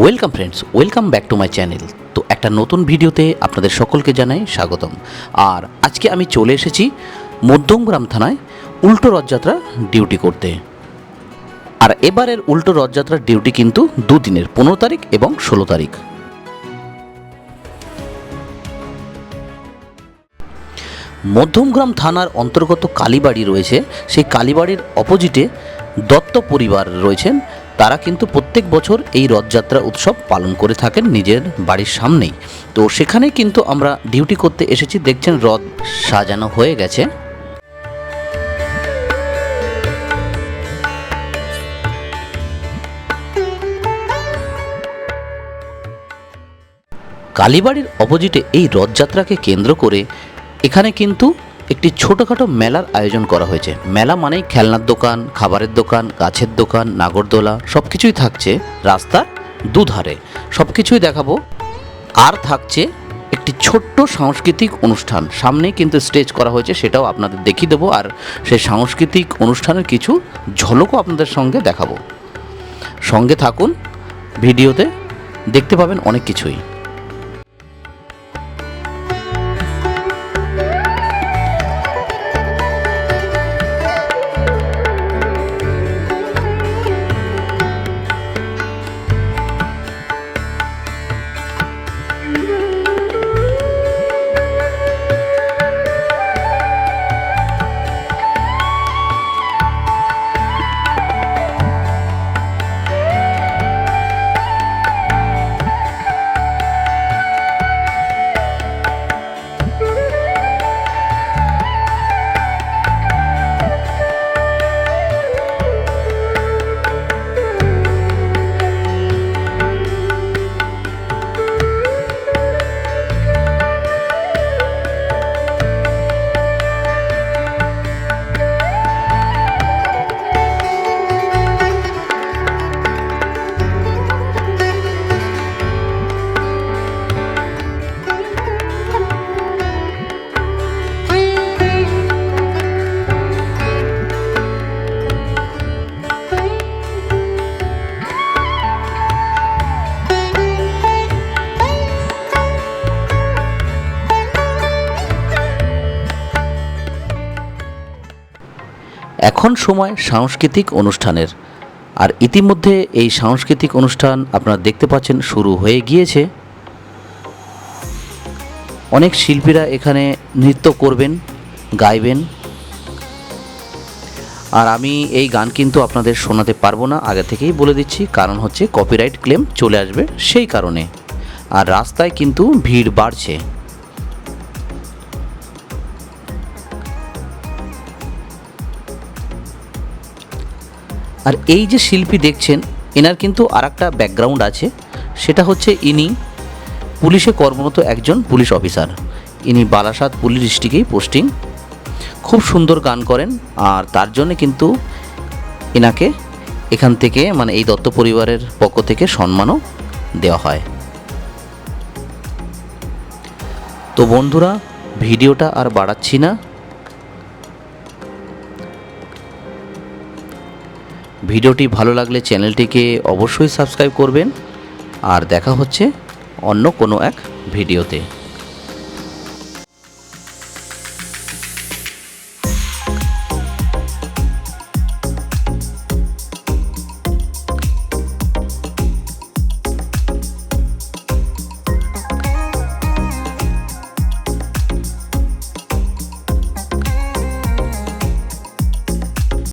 Welcome friends welcome back to my channel তো একটা নতুন ভিডিওতে আপনাদের সকলকে জানাই স্বাগতম। আর আজকে আমি চলে এসেছি মধ্যমগ্রাম থানায় উল্টো রথযাত্রা ডিউটি করতে। আর এবারের উল্টো রথযাত্রার ডিউটি কিন্তু দুদিনের, পনেরো তারিখ এবং ষোলো তারিখ। মধ্যমগ্রাম থানার অন্তর্গত কালীবাড়ি রয়েছে। সেই কালীবাড়ির অপোজিটে দত্ত পরিবার রয়েছেন। তারা কিন্তু প্রত্যেক বছর এই রথযাত্রা উৎসব পালন করে থাকেন নিজের বাড়ির সামনেই। তো সেখানে কিন্তু আমরা ডিউটি করতে এসেছি, দেখছেন রথ সাজানো হয়ে গেছে। কালীবাড়ির অপোজিটে এই রথযাত্রাকে কেন্দ্র করে এখানে কিন্তু একটি ছোটোখাটো মেলার আয়োজন করা হয়েছে। মেলা মানেই খেলনার দোকান, খাবারের দোকান, গাছের দোকান, নাগরদোলা সব কিছুই থাকছে রাস্তার দুধারে। সব কিছুই দেখাবো। আর থাকছে একটি ছোট্ট সাংস্কৃতিক অনুষ্ঠান। সামনেই কিন্তু স্টেজ করা হয়েছে, সেটাও আপনাদের দেখিয়ে দেবো। আর সেই সাংস্কৃতিক অনুষ্ঠানের কিছু ঝলকও আপনাদের সঙ্গে দেখাবো। সঙ্গে থাকুন, ভিডিওতে দেখতে পাবেন অনেক কিছুই। এখন সময় সাংস্কৃতিক অনুষ্ঠানের। আর ইতিমধ্যে এই সাংস্কৃতিক অনুষ্ঠান আপনারা দেখতে পাচ্ছেন শুরু হয়ে গিয়েছে। অনেক শিল্পীরা এখানে নৃত্য করবেন, গাইবেন। আর আমি এই গান কিন্তু আপনাদের শোনাতে পারব না, আগে থেকেই বলে দিচ্ছি, কারণ হচ্ছে কপিরাইট ক্লেম চলে আসবে সেই কারণে। আর রাস্তায় কিন্তু ভিড় বাড়ছে। আর এই যে শিল্পী দেখছেন, এনার কিন্তু আর একটা ব্যাকগ্রাউন্ড আছে। সেটা হচ্ছে ইনি পুলিশে কর্মরত একজন পুলিশ অফিসার। ইনি বারাসাত পুলিশ ডিস্ট্রিক্টেই পোস্টিং। খুব সুন্দর গান করেন আর তার জন্য কিন্তু এনাকে এখান থেকে মানে এই দত্ত পরিবারের পক্ষ থেকে সম্মানও দেওয়া হয়। তো বন্ধুরা, ভিডিওটা আর বাড়াচ্ছি না। ভিডিওটি ভালো লাগলে চ্যানেলটিকে অবশ্যই সাবস্ক্রাইব করবেন। আর দেখা হচ্ছে অন্য কোনো এক ভিডিওতে।